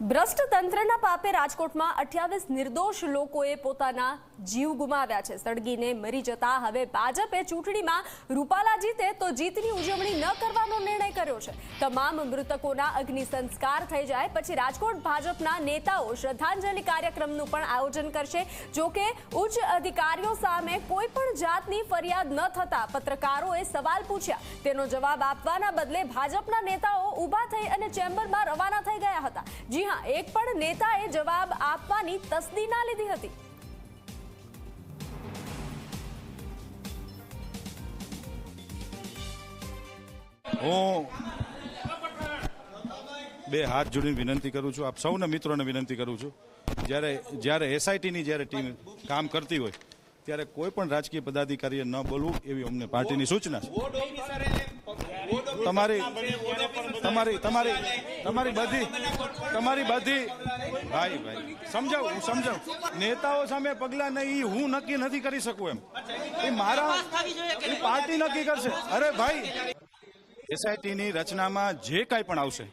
ભ્રષ્ટ તંત્રના પાપે રાજકોટમાં અઠ્યાવીસ નિર્દોષ લોકોએ પોતાના જીવ ગુમાવ્યા છે. સળગીને મરી જતા હવે ભાજપે ચૂંટણીમાં રૂપાલા જીતે તો જીતની ઉજવણી ન કરવાનો નિર્ણય કર્યો છે. તમામ મૃતકોના અગ્નિ સંસ્કાર થઈ જાય, પછી રાજકોટ ભાજપના નેતાઓ શ્રદ્ધાંજલિ કાર્યક્રમનું પણ આયોજન કરશે. જો કે ઉચ્ચ અધિકારીઓ સામે કોઈ પણ જાતની ફરિયાદ ન થતા પત્રકારોએ સવાલ પૂછ્યા. તેનો જવાબ આપવાના બદલે ભાજપના નેતાઓ ઊભા થઈ અને ચેમ્બરમાં રવાના થઈ ગયા હતા. જી હા એક પણ નેતાએ જવાબ આપવાની તસ્દી ના લીધી હતી. હું બે હાથ જોડીને વિનંતી કરું છું. આપ સૌના મિત્રોને વિનંતી કરું છું. જ્યારે જ્યારે એસઆઈટીની જ્યારે ટીમ કામ કરતી હોય ત્યારે કોઈ પણ રાજકીય પદાધિકારીએ ન બોલવું એવી અમને પાર્ટીની સૂચના છે. તમારી તમારી તમારી તમારી બધી તમારી બધી, ભાઈ ભાઈ, સમજાવું, હું સમજાવું. નેતાઓ સામે પગલા નહીં હું નક્કી નથી કરી શકું એમ. એ મારા પાર્ટી નક્કી કરશે. અરે ભાઈ, એસઆઈટીની રચનામાં જે કાંઈ પણ આવશે,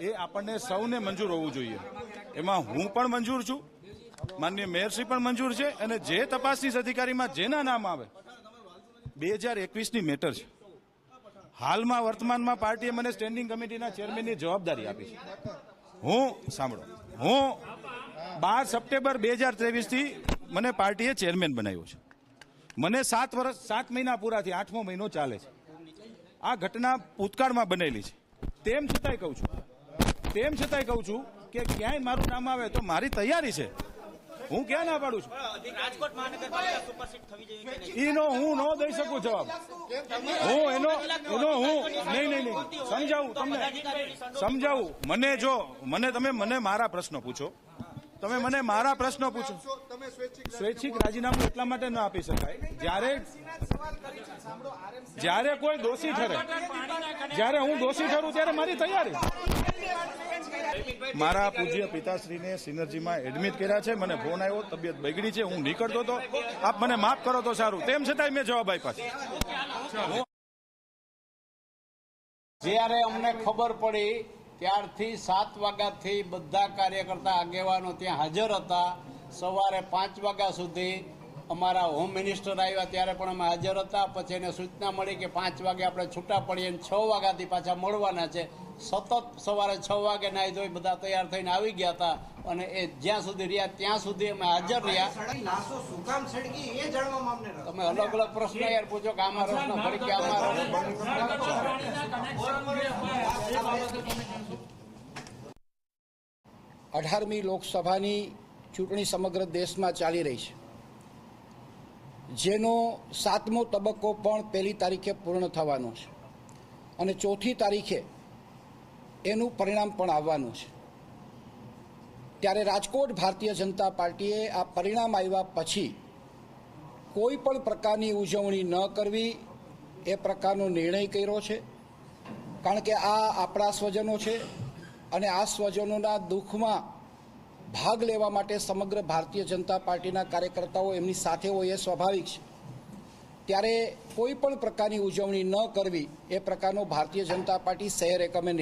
એ આપણને સૌને મંજૂર હોવું જોઈએ. એમાં હું પણ મંજૂર છું માન્ય મેયરશ્રી પણ મંજૂર છે, અને જે તપાસનીશ અધિકારીમાં જેના નામ આવે, બે હજાર એકવીસની મેટર છે. હાલમાં વર્તમાનમાં પાર્ટીએ મને સ્ટેન્ડિંગ કમિટીના ચેરમેનની જવાબદારી આપી છે. હું, સાંભળો, હું બાર સપ્ટેમ્બર બે હજાર ત્રેવીસથી મને પાર્ટીએ ચેરમેન બનાવ્યો છે. મને સાત વર્ષ સાત મહિના પૂરા થયા આઠમો મહિનો ચાલે છે. આ ઘટના ભૂતકાળમાં બનેલી છે. તેમ છતાંય કહું છું, તેમ છતાંય કહું છું કે ક્યાંય મારું નામ આવે તો મારી તૈયારી છે. હું ક્યાં ના પાડું છું? રાજકોટ મહાનગરપાલિકા સુપરસીટ થવી જોઈએ એનો હું ન દઈ શકું જવાબ. હું એનો એનો હું નહીં નહીં નહીં. સમજાવું તમને. સમજાવું. મને જો મને તમે મને મારા પ્રશ્નો પૂછો. તમે મને મારા પ્રશ્નો પૂછો. સ્વૈચ્છિક રાજીનામું એટલા માટે ન આપી શકાય. જ્યારે જ્યારે કોઈ દોષી ઠરે જ્યારે હું દોષી ઠરું ત્યારે મારી તૈયારી. મારા પૂજ્ય પિતાશ્રીને સિનર્જીમાં એડમિટ કર્યા છે, મને ફોન આવ્યો, તબિયત બગડી છે, હું નીકળતો હતો. આપ મને માફ કરો તો સારું. તેમ છતાંય મેં જવાબ આપ્યા છે. જ્યારે અમને ખબર પડી, ત્યારથી સાત વાગ્યાથી બધા કાર્યકર્તા આગેવાનો ત્યાં હાજર હતા. સવારે પાંચ વાગ્યા સુધી અમારા હોમ મિનિસ્ટર આવ્યા ત્યારે પણ અમે હાજર હતા. પછી એને સૂચના મળી કે પાંચ વાગે આપણે છૂટા પડીએ અને છ વાગ્યાથી પાછા મળવાના છે. સતત સવારે છ વાગે નાહી ધોઈ બધા તૈયાર થઈને આવી ગયા હતા અને એ જ્યાં સુધી રહ્યા ત્યાં સુધી અમે હાજર રહ્યા. તમે અલગ અલગ પ્રશ્ન યાર પૂછો કે આમાં રસ્તો ફરી કે આમાં અઢારમી લોકસભાની ચૂંટણી સમગ્ર દેશમાં ચાલી રહી છે. જેનો સાતમો તબક્કો પણ પહેલી તારીખે પૂર્ણ થવાનો છે. અને ચોથી તારીખે એનું પરિણામ પણ આવવાનું છે. ત્યારે રાજકોટ ભારતીય જનતા પાર્ટીએ આ પરિણામ આવ્યા પછી કોઈ પણ પ્રકારની ઉજવણી ન કરવી એ પ્રકારનો નિર્ણય કર્યો છે. કારણ કે આ આપણા સ્વજનો છે અને આ સ્વજનોના દુઃખમાં ભાગ લેવા માટે સમગ્ર ભારતીય જનતા પાર્ટીના કાર્યકર્તાઓ એમની સાથે હોય એ સ્વાભાવિક છે. ત્યારે કોઈ પણ પ્રકારની ઉજવણી ન કરવી એ પ્રકારનો ભારતીય જનતા પાર્ટી શહેર એકમે